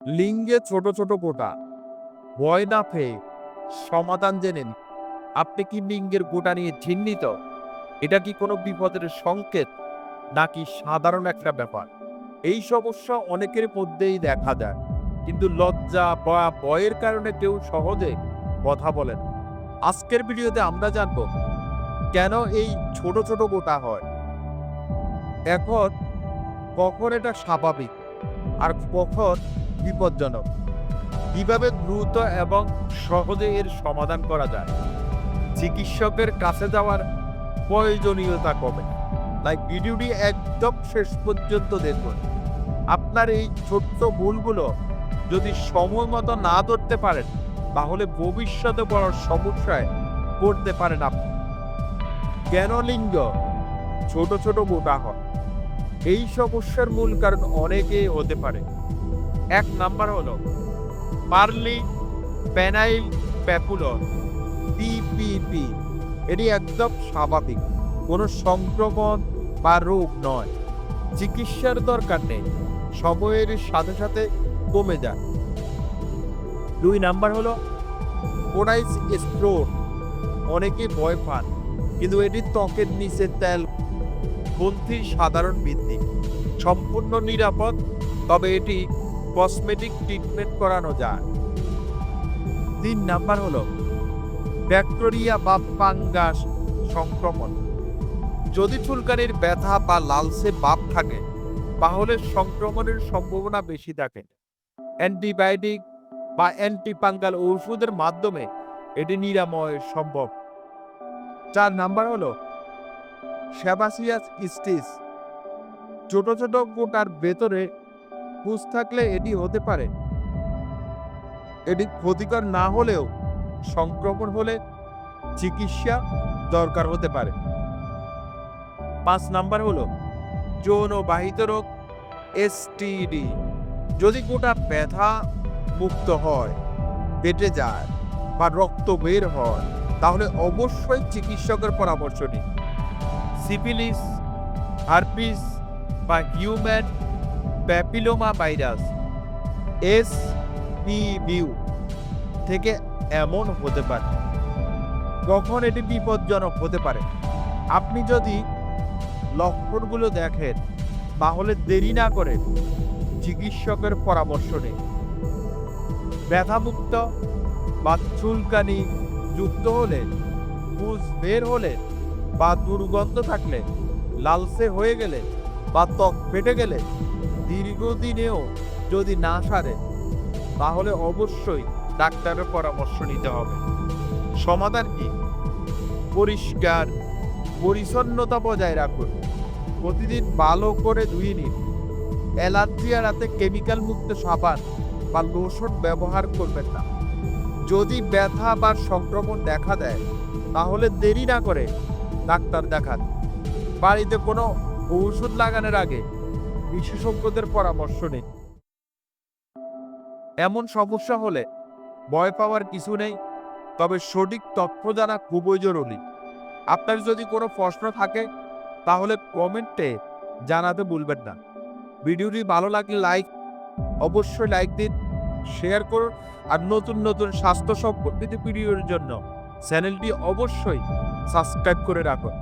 লিঙ্গে ছোট ছোট গোটা ভয় না পেয়ে সমাধান জেনে নিন। আপনি কি লিঙ্গের গোটা নিয়ে চিহ্নিত এটা কি কোনো বিপদের সংকেত? নাকি সাধারণ একটা ব্যাপার? এই সমস্যা অনেকের মধ্যেই দেখা যায় কিন্তু লজ্জা বা ভয়ের কারণে কেউ সহজে কথা বলেন আজকের ভিডিওতে আমরা জানব, কেন এই ছোট ছোট গোটা হয়? এখন কখন এটা স্বাভাবিক? আর কখন বিপজ্জনক। কীভাবে দ্রুত এবং সহজে এর সমাধান করা যায়? চিকিৎসকের কাছে যাওয়ার প্রয়োজনীয়তা কমে। তাই ভিডিওটি একদম শেষ পর্যন্ত দেখুন। আপনার এই ছোট্ট ভুলগুলো যদি সময় মতো না ধরতে পারেন, তাহলে ভবিষ্যতে বড় সমস্যায় পড়তে পারেন আপনি। কেন লিঙ্গ? ছোট ছোট মোটা হয় এই সমস্যার মূল কারণ অনেকেই হতে পারে। এক নাম্বার হলো পার্লি প্যানাইল প্যাপুলর পিপিপি এটি একদম স্বাভাবিক, কোনো সংক্রমণ বা রোগ নয়। চিকিৎসার দরকার নেই, সময়ের সাথে সাথে কমে যায়। দুই নাম্বার হলো ওরাইস স্ট্রোন অনেকে ভয় পান, কিন্তু এটি ত্বকের নিচে তেল, গ্রন্থির সাধারণ বৃদ্ধি, সম্পূর্ণ নিরাপদ, তবে এটি কসমেটিক ট্রিটমেন্ট করানো যায়। তিন নাম্বার হলো ব্যাকটেরিয়া বা ফাঙ্গাস সংক্রমণ। যদি চুলকানির ব্যথা বা লালসে ভাব থাকে, তাহলে সংক্রমণের সম্ভাবনা বেশি থাকে। অ্যান্টিবায়োটিক বা অ্যান্টিপাঙ্গাল ওষুধের মাধ্যমে এটি নিরাময় সম্ভব। চার নাম্বার হলো সেবাসিয়াস স্টিস ছোট ছোট গোটার ভেতরে পুষ থাকলে এটি হতে পারে। এটি ক্ষতিকর না হলেও সংক্রমণ হলে চিকিৎসা দরকার হতে পারে। পাঁচ নাম্বার হলো যৌন বাহিত রোগ এসটিডি যদি গোটা ব্যথা মুক্ত হয় পেটে যায় বা রক্ত বের হয়, তাহলে অবশ্যই চিকিৎসকের পরামর্শ নিন। সিপিলিস হারপিস বা হিউম্যান প্যাপিলোমা ভাইরাস এস পিভিউ থেকে এমন হতে পারে। কখন এটি বিপজ্জনক হতে পারে? আপনি যদি লক্ষণগুলো দেখেন, তাহলে দেরি না করে চিকিৎসকের পরামর্শ নিন। ব্যথামুক্ত বা চুলকানি যুক্ত হলে, পুজ বের হলে বা দুর্গন্ধ থাকলে লালসে হয়ে গেলে বা ত্বক ফেটে গেলে দীর্ঘদিনেও যদি না সারে, তাহলে অবশ্যই ডাক্তারের পরামর্শ নিতে হবে। সমাধান কি? পরিষ্কার, পরিচ্ছন্নতা বজায় রাখুন। প্রতিদিন ভালো করে ধুয়ে নিন। অ্যালার্জি এড়াতে কেমিক্যাল মুক্ত সাবান বা লোশন ব্যবহার করবেন না। যদি ব্যথা বা সংক্রমণ দেখা দেয়, তাহলে দেরি না করে ডাক্তার দেখান। বাড়িতে কোনো ঔষধ লাগানোর আগে বিশেষজ্ঞদের পরামর্শ নিন এমন সমস্যা হলে ভয় পাওয়ার কিছু নেই, তবে সঠিক তথ্য জানা খুবই জরুরি। আপনার যদি কোনো প্রশ্ন থাকে, তাহলে কমেন্টে জানাতে ভুলবেন না। ভিডিওটি ভালো লাগলে লাইক, অবশ্যই লাইক দিন, শেয়ার করুন, আর নতুন নতুন স্বাস্থ্য সম্পর্কিত ভিডিওর জন্য চ্যানেলটি অবশ্যই সাবস্ক্রাইব করে রাখুন।